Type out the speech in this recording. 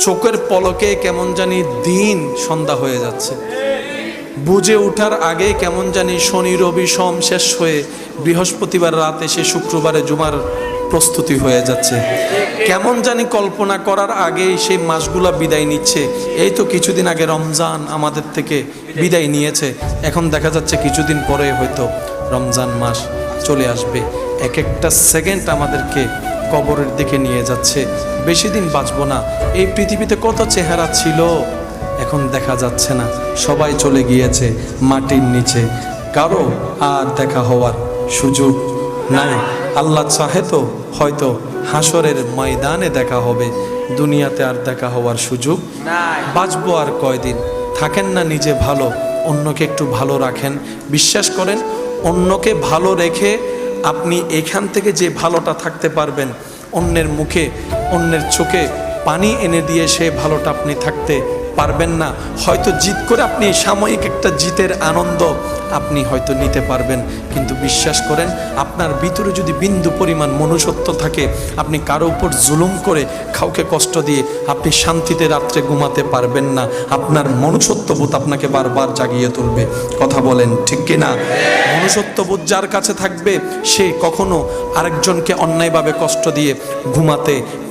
চোখের পলকে কেমন জানি দিন সন্ধ্যা হয়ে যাচ্ছে। বুঝে ওঠার আগে কেমন জানি শনি রবি সম শেষ হয়ে বৃহস্পতিবার রাত এসে শুক্রবারে জুমার প্রস্তুতি হয়ে যাচ্ছে। কেমন জানি কল্পনা করার আগেই সেই মাসগুলা বিদায় নিচ্ছে। এই তো কিছুদিন আগে রমজান আমাদের থেকে বিদায় নিয়েছে। এখন দেখা যাচ্ছে কিছুদিন পরে হয়তো রমজান মাস চলে আসবে। এক একটা সেকেন্ড আমাদেরকে কবরের দিকে নিয়ে যাচ্ছে। বেশি দিন বাঁচবো না। এই পৃথিবীতে কত চেহারা ছিল এখন দেখা যাচ্ছে না। সবাই চলে গিয়েছে মাটির নিচে। কারও আর দেখা হওয়ার সুযোগ নাই। আল্লাহ চাহে তো হয়তো হাসরের ময়দানে দেখা হবে। দুনিয়াতে আর দেখা হওয়ার সুযোগ বাঁচবো আর কয়দিন? থাকেন না নিজে ভালো অন্যকে একটু ভালো রাখেন। বিশ্বাস করেন অন্যকে ভালো রেখে আপনি এখান থেকে যে ভালোটা থাকতে পারবেন, অন্যের মুখে, অন্যের চোখে পানি এনে দিয়ে সে ভালোটা আপনি থাকতে পারবেন না। হয়তো জিত করে আপনি সাময়িক একটা জিতের আনন্দ আপনি হয়তো নিতে পারবেন। কিন্তু বিশ্বাস করেন, আপনার ভিতরে যদি বিন্দু পরিমাণ মনুষ্যত্ব থাকে, আপনি কারও উপর জুলুম করে কাউকে কষ্ট দিয়ে আপনি শান্তিতে রাত্রে ঘুমাতে পারবেন না। আপনার মনুষ্যত্ববোধ আপনাকে বারবার জাগিয়ে তুলবে। কথা বলেন, ঠিক কিনা মনুষ্যত্ববোধ যার কাছে থাকবে, সে কখনো আরেকজনকে অন্যায়ভাবে কষ্ট দিয়ে ঘুমাতে